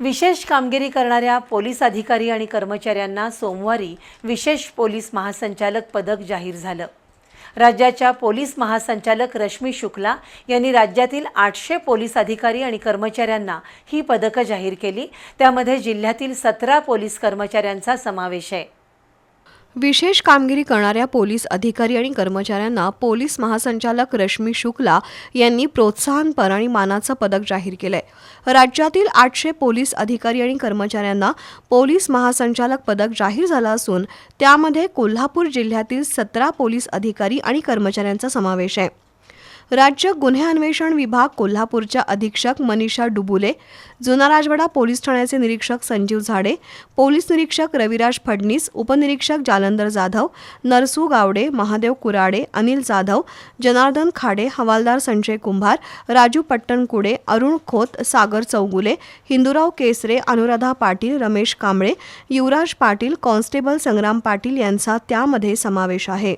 विशेष कामगिरी करणाऱ्या पोलीस अधिकारी आणि कर्मचाऱ्यांना सोमवारी विशेष पोलीस महासंचालक पदक जाहीर झालं. राज्याच्या पोलीस महासंचालक रश्मी शुक्ला यांनी राज्यातील आठशे पोलीस अधिकारी आणि कर्मचाऱ्यांना ही पदकं जाहीर केली. त्यामध्ये जिल्ह्यातील सतरा पोलीस कर्मचाऱ्यांचा समावेश आहे. विशेष कामगिरी करणाऱ्या पोलीस अधिकारी आणि कर्मचाऱ्यांना पोलीस महासंचालक रश्मी शुक्ला यांनी प्रोत्साहनपर आणि मानाचं पदक जाहीर केलंय. राज्यातील आठशे पोलीस अधिकारी आणि कर्मचाऱ्यांना पोलीस महासंचालक पदक जाहीर झालं असून त्यामध्ये कोल्हापूर जिल्ह्यातील सतरा पोलीस अधिकारी आणि कर्मचाऱ्यांचा समावेश आहे. राज्य गुन्हे अन्वेषण विभाग कोल्हापूरच्या अधीक्षक मनीषा डुबुले जुना राजवाडा पोलीस ठाण्याचे निरीक्षक संजीव झाडे पोलीस निरीक्षक रविराज फडणीस उपनिरीक्षक जालंदर जाधव नरसू गावडे महादेव कुराडे अनिल जाधव जनार्दन खाडे हवालदार संजय कुंभार राजू पट्टणकुडे अरुण खोत सागर चौगुले हिंदूराव केसरे अनुराधा पाटील रमेश कांबळे युवराज पाटील कॉन्स्टेबल संग्राम पाटील यांचा त्यामध्ये समावेश आहे.